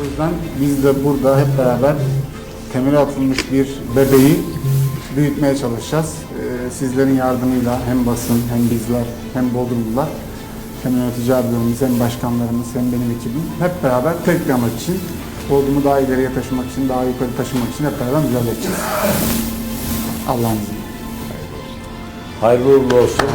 O yüzden biz de burada hep beraber temel atılmış bir bebeği büyütmeye çalışacağız. Ee, sizlerin yardımıyla hem basın hem bizler hem Bodrumlular hem yönetici abilerimiz hem başkanlarımız hem benim ekibim hep beraber tek bir amaç için Bodrum'u daha ileriye taşımak için, daha yukarı taşımak için hep beraber mücadele edeceğiz. Allah'ın izniyle. Hayırlı uğurlu olsun.